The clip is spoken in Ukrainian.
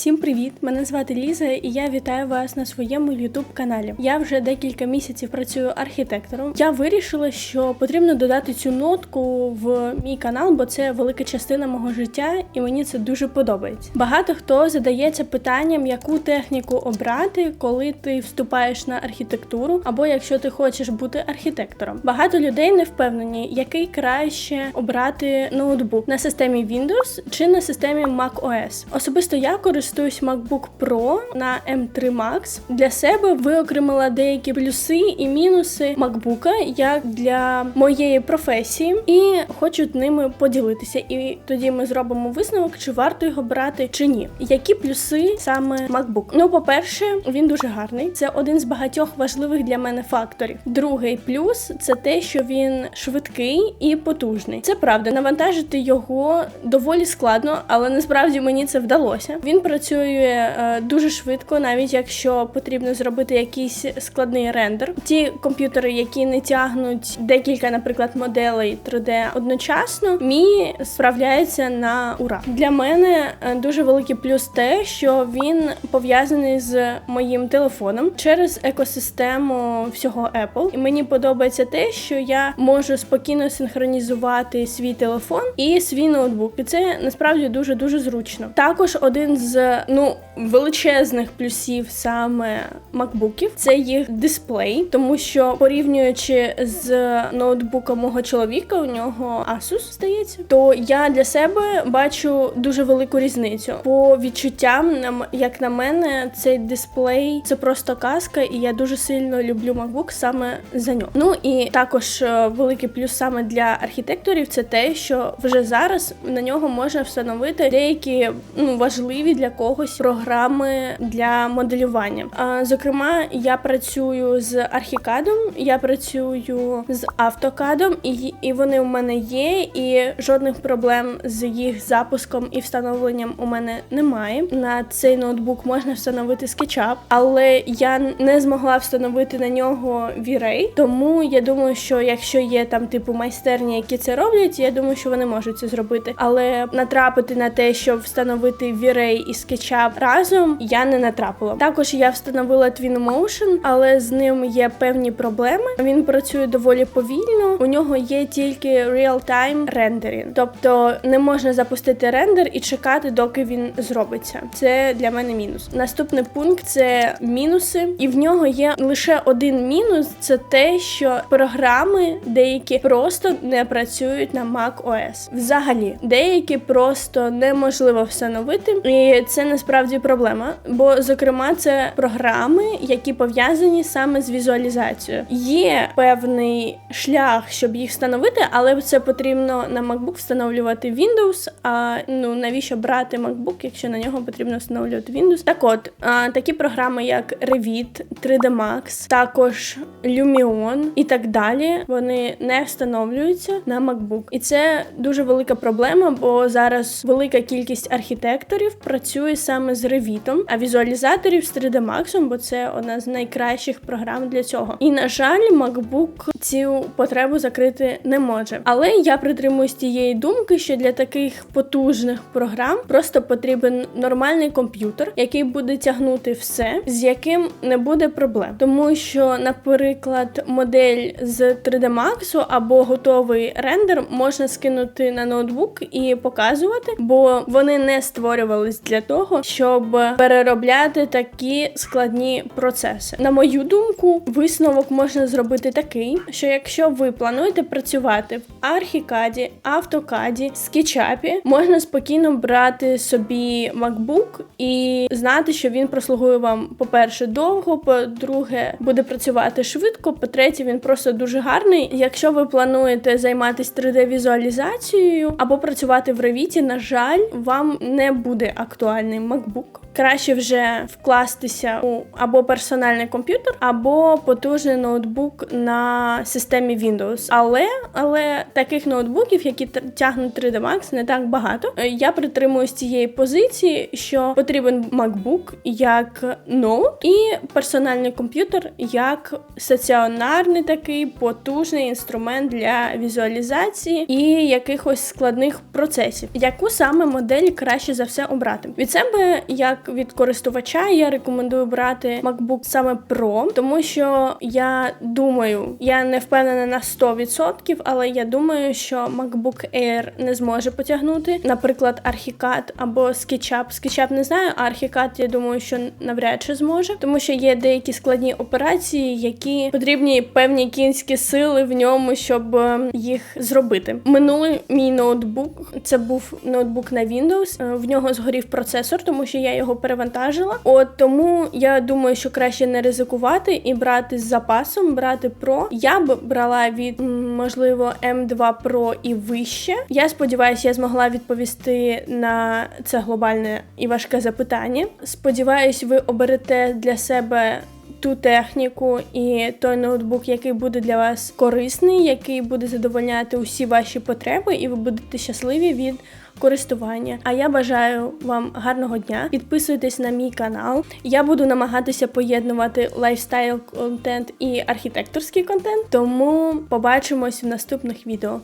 Всім привіт! Мене звати Ліза, і я вітаю вас на своєму youtube каналі. Я вже декілька місяців працюю архітектором. Я вирішила, що потрібно додати цю нотку в мій канал, бо це велика частина мого життя, і мені це дуже подобається. Багато хто задається питанням, яку техніку обрати, коли ти вступаєш на архітектуру, або якщо ти хочеш бути архітектором. Багато людей не впевнені, який краще обрати ноутбук на системі Windows чи на системі Mac OS. Особисто я користуюсь MacBook Pro на M3 Max. Для себе виокремила деякі плюси і мінуси MacBook як для моєї професії, і хочу ними поділитися. І тоді ми зробимо висновок, чи варто його брати чи ні. Які плюси саме MacBook? Ну, по-перше, він дуже гарний. Це один з багатьох важливих для мене факторів. Другий плюс це те, що він швидкий і потужний. Це правда, навантажити його доволі складно, але насправді мені це вдалося. Він працює е, дуже швидко, навіть якщо потрібно зробити якийсь складний рендер. Ті комп'ютери, які не тягнуть декілька, наприклад, моделей 3D одночасно, мій справляється на ура. Для мене е, дуже великий плюс те, що він пов'язаний з моїм телефоном через екосистему всього Apple. І мені подобається те, що я можу спокійно синхронізувати свій телефон і свій ноутбук. І це насправді дуже дуже зручно. Також один з ну величезних плюсів саме макбуків це їх дисплей, тому що порівнюючи з ноутбуком мого чоловіка, у нього Asus, здається, то я для себе бачу дуже велику різницю. По відчуттям, як на мене, цей дисплей це просто казка, і я дуже сильно люблю MacBook саме за нього. Ну і також е, великий плюс саме для архітекторів це те, що вже зараз на нього можна встановити деякі ну важливі для когось програми для моделювання. Зокрема, я працюю з архікадом, я працюю з автокадом, і, і вони у мене є, і жодних проблем з їх запуском і встановленням у мене немає. На цей ноутбук можна встановити SketchUp, але я не змогла встановити на нього V-Ray, тому я думаю, що якщо є там типу майстерні, які це роблять, я думаю, що вони можуть це зробити. Але натрапити на те, щоб встановити V-Ray і SketchUp разом, я не натрапила. Також я встановила Twinmotion, але з ним є певні проблеми. Він працює доволі повільно. У нього є тільки real-time рендеринг, тобто не можна запустити рендер і чекати, доки він зробиться. Це для мене мінус. Наступний пункт це мінуси, і в нього є лише один мінус: це те, що програми деякі просто не працюють на Mac OS. Взагалі, деякі просто неможливо встановити, і це насправді проблема. Бо, зокрема, це програми, які пов'язані саме з візуалізацією. Є певний шлях, щоб їх встановити, але це потрібно на MacBook встановлювати Windows. А ну навіщо брати MacBook, якщо на нього потрібно встановлювати Windows? Так от а, такі програми, як Revit, 3D Max, також Lumion і так далі, вони не встановлюються на MacBook. І це дуже велика проблема, бо зараз велика кількість архітекторів працює саме з Revit, а візуалізаторів з 3D Max, бо це одна з найкращих програм для цього. І на жаль, MacBook цю потребу закрити не може. Але я притримуюсь тієї думки, що для таких потужних програм просто потрібен нормальний комп'ютер, який буде тягнути все, з яким не буде проблем. Тому що, наприклад, модель з 3D Max або готовий рендер можна скинути на ноутбук і показувати, бо вони не створювались для того, щоб переробляти такі складні процеси. На мою думку, висновок можна зробити такий, що якщо ви плануєте працювати в архікаді, автокаді, скетчапі, можна спокійно брати собі MacBook і знати, що він прослугує вам, по-перше, довго, по-друге, буде працювати швидко. По-третє, він просто дуже гарний. Якщо ви плануєте займатися 3D-візуалізацією або працювати в Revit, на жаль, вам не буде актуальний MacBook. Краще вже вкластися у або персональний комп'ютер, або потужний ноутбук на системі Windows. Але але таких ноутбуків, які тягнуть 3D Max, не так багато. Е, Я притримуюсь цієї позиції, що потрібен MacBook як ноут і персональний комп'ютер як стаціонарний такий потужний інструмент для візуалізації і якихось складних процесів. Яку саме модель краще за все обрати? Від себе, як від користувача я рекомендую брати MacBook саме Pro, тому що я думаю, я не впевнена на 100%, але я думаю, що MacBook Air не зможе потягнути, наприклад, Archicad або SketchUp. SketchUp не знаю, а Archicad, я думаю, що навряд чи зможе, тому що є деякі складні операції, які потрібні певні кінські сили в ньому, щоб е, їх зробити. Минулий мій ноутбук це був ноутбук на Windows. Е, В нього згорів процесор, тому що я його перевантажила. От тому я думаю, що краще не ризикувати і брати з запасом, брати Pro. Я б брала від можливо M2 Pro і вище. Я сподіваюся, я змогла відповісти на це глобальне і важке запитання. Сподіваюсь, ви оберете для себе ту техніку і той ноутбук, який буде для вас корисний, який буде задовольняти усі ваші потреби, і ви будете щасливі від користування. А я бажаю вам гарного дня. Підписуйтесь на мій канал. Я буду намагатися поєднувати лайфстайл контент і архітекторський контент. Тому побачимось в наступних відео.